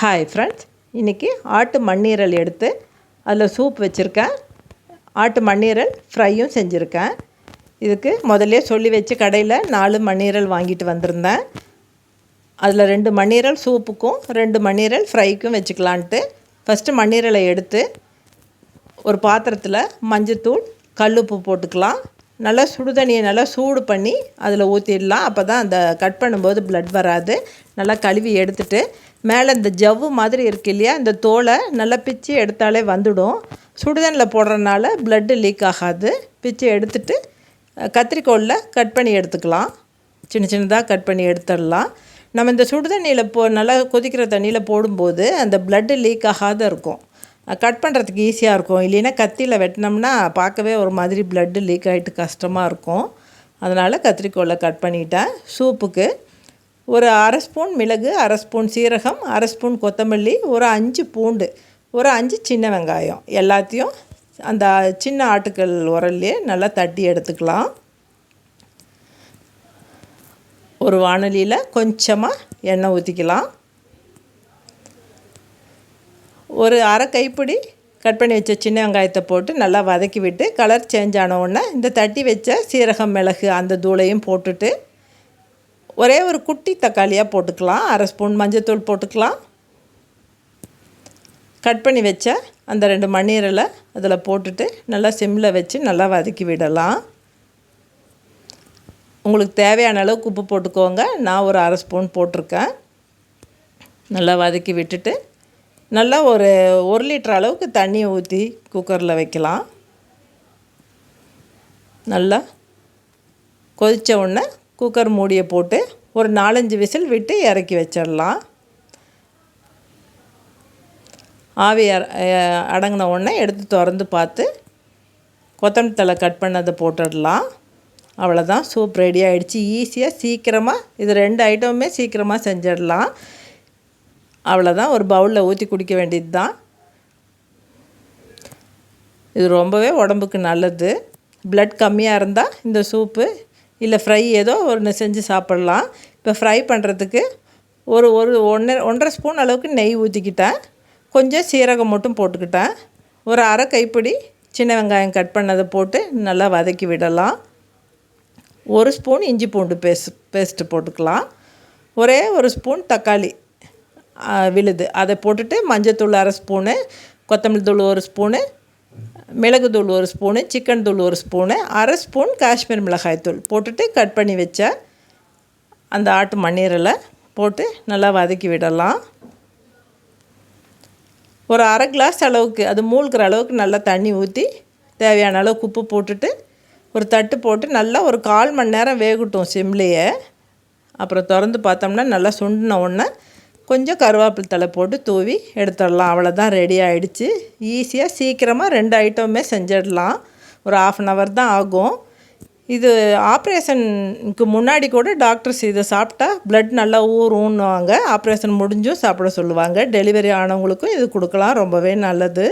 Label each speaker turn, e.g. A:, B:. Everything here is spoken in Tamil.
A: ஹாய் ஃப்ரெண்ட்ஸ் இன்றைக்கி ஆட்டு மண்ணீரல் எடுத்து அதில் சூப் வச்சுருக்கேன். ஆட்டு மண்ணீரல் ஃப்ரையும் செஞ்சுருக்கேன். இதுக்கு முதலே சொல்லி வச்சு கடையில் நாலு மண்ணீரல் வாங்கிட்டு வந்திருந்தேன். அதில் ரெண்டு மண்ணீரல் சூப்புக்கும் ரெண்டு மண்ணீரல் ஃப்ரைக்கும் வச்சுக்கலான்ட்டு ஃபஸ்ட்டு மண்ணீரலை எடுத்து ஒரு பாத்திரத்தில் மஞ்சத்தூள் கல்லுப்பு போட்டுக்கலாம். நல்லா சுடுதண்ணியை நல்லா சூடு பண்ணி அதில் ஊற்றிடலாம் அப்போ தான் அந்த கட் பண்ணும்போது ப்ளட் வராது. நல்லா கழுவி எடுத்துட்டு மேலே இந்த ஜவ்வு மாதிரி இருக்கு இல்லையா இந்த தோலை நல்லா பிச்சு எடுத்தாலே வந்துடும். சுடுதண்ணில் போடுறதுனால ப்ளட்டு லீக் ஆகாது. பிச்சு எடுத்துட்டு கத்திரிக்கோலில் கட் பண்ணி எடுத்துக்கலாம். சின்ன சின்னதாக கட் பண்ணி எடுத்துடலாம். நம்ம இந்த சுடுதண்ணியில் போ நல்லா கொதிக்கிற தண்ணியில் போடும்போது அந்த ப்ளட்டு லீக் ஆகாத இருக்கும். கட் பண்ணுறதுக்கு ஈஸியாக இருக்கும். இல்லைன்னா கத்தியில் வெட்டினோம்னா பார்க்கவே ஒரு மாதிரி ப்ளட்டு லீக் ஆகிட்டு கஷ்டமாக இருக்கும். அதனால் கத்திரிக்கோலில் கட் பண்ணிட்டேன். சூப்புக்கு ஒரு அரை ஸ்பூன் மிளகு அரை ஸ்பூன் சீரகம் அரை ஸ்பூன் கொத்தமல்லி ஒரு அஞ்சு பூண்டு ஒரு அஞ்சு சின்ன வெங்காயம். எல்லாத்தையும் அந்த சின்ன ஆட்டுக்கல் உரல்லையே நல்லா தட்டி எடுத்துக்கலாம். ஒரு வானொலியில் கொஞ்சமாக எண்ணெய் ஊற்றிக்கலாம் ஒரு அரை கைப்பிடி கட் பண்ணி வச்ச சின்ன வெங்காயத்தை போட்டு நல்லா வதக்கி விட்டு கலர் சேஞ்ச் ஆன உடனே இந்த தட்டி வச்ச சீரகம் மிளகு அந்த தூளையும் போட்டுட்டு ஒரே ஒரு குட்டி தக்காளியாக போட்டுக்கலாம். அரை ஸ்பூன் மஞ்சத்தூள் போட்டுக்கலாம். கட் பண்ணி வச்ச அந்த ரெண்டு மண்ணீரலை அதில் போட்டுட்டு நல்லா சிம்மில் வச்சு நல்லா வதக்கி விடலாம். உங்களுக்கு தேவையான அளவுக்கு உப்பு போட்டுக்கோங்க. நான் ஒரு அரை ஸ்பூன் போட்டிருக்கேன். நல்லா வதக்கி விட்டுட்டு நல்லா ஒரு ஒரு லிட்டர் அளவுக்கு தண்ணியை ஊற்றி குக்கரில் வைக்கலாம். நல்லா கொதித்த உடனே குக்கர் மூடியை போட்டு ஒரு நாலஞ்சு விசில் விட்டு இறக்கி வச்சிடலாம். ஆவி அடங்கின உடனே எடுத்து திறந்து பார்த்து கொத்தமல்லி தலை கட் பண்ணதை போட்டுடலாம். அவ்வளோதான் சூப் ரெடி ஆகிடுச்சு ஈஸியாக சீக்கிரமாக இது ரெண்டு ஐட்டமுமே சீக்கிரமாக செஞ்சிடலாம். அவ்வளோதான் ஒரு பவுலில் ஊற்றி குடிக்க வேண்டியது தான் இது ரொம்பவே உடம்புக்கு நல்லது. ப்ளட் கம்மியாக இருந்தால் இந்த சூப்பு இல்லை ஃப்ரை ஏதோ ஒன்று செஞ்சு சாப்பிட்லாம். இப்போ ஃப்ரை பண்ணுறதுக்கு ஒரு ஒரு ஒன்று ஒன்றரை ஸ்பூன் அளவுக்கு நெய் ஊற்றிக்கிட்டேன் கொஞ்சம் சீரகம் மட்டும் போட்டுக்கிட்டேன். ஒரு அரை கைப்பிடி சின்ன வெங்காயம் கட் பண்ணதை போட்டு நல்லா வதக்கி விடலாம். ஒரு ஸ்பூன் இஞ்சி பூண்டு பேஸ்ட் பேஸ்ட்டு போட்டுக்கலாம். ஒரே ஒரு ஸ்பூன் தக்காளி விழுது. அதை போட்டுட்டு மஞ்சத்தூள் அரை ஸ்பூனு கொத்தமல்லி தூள் ஒரு ஸ்பூனு மிளகு தூள் ஒரு ஸ்பூனு சிக்கன் தூள் ஒரு ஸ்பூனு அரை ஸ்பூன் காஷ்மீர் மிளகாய் தூள் போட்டுட்டு கட் பண்ணி வச்ச அந்த ஆட்டு மண்ணீரலை போட்டு நல்லா வதக்கி விடலாம். ஒரு அரை கிளாஸ் அளவுக்கு அது மூழ்கிற அளவுக்கு நல்லா தண்ணி ஊற்றி தேவையான அளவுக்கு உப்பு போட்டுட்டு ஒரு தட்டு போட்டு நல்லா ஒரு கால் மணி நேரம் வேகட்டும் சிம்லேயே. அப்புறம் திறந்து பார்த்தோம்னா நல்லா சுண்டின உடனே கொஞ்சம் கருவேப்பிலை தலை போட்டு தூவி எடுத்துடலாம். அவ்வளோதான் ரெடி ஆகிடுச்சு ஈஸியாக சீக்கிரமாக ரெண்டு ஐட்டமுமே செஞ்சிடலாம். ஒரு ஆஃப் அன் ஹவர் தான் ஆகும். இது ஆப்ரேஷனுக்கு முன்னாடி கூட டாக்டர்ஸ் இதை சாப்பிட்டா ப்ளட் நல்லா ஊறுன்னுவாங்க ஆப்ரேஷன் முடிஞ்சும் சாப்பிட சொல்லுவாங்க. டெலிவரி ஆனவங்களுக்கும் இது கொடுக்கலாம். ரொம்பவே நல்லது.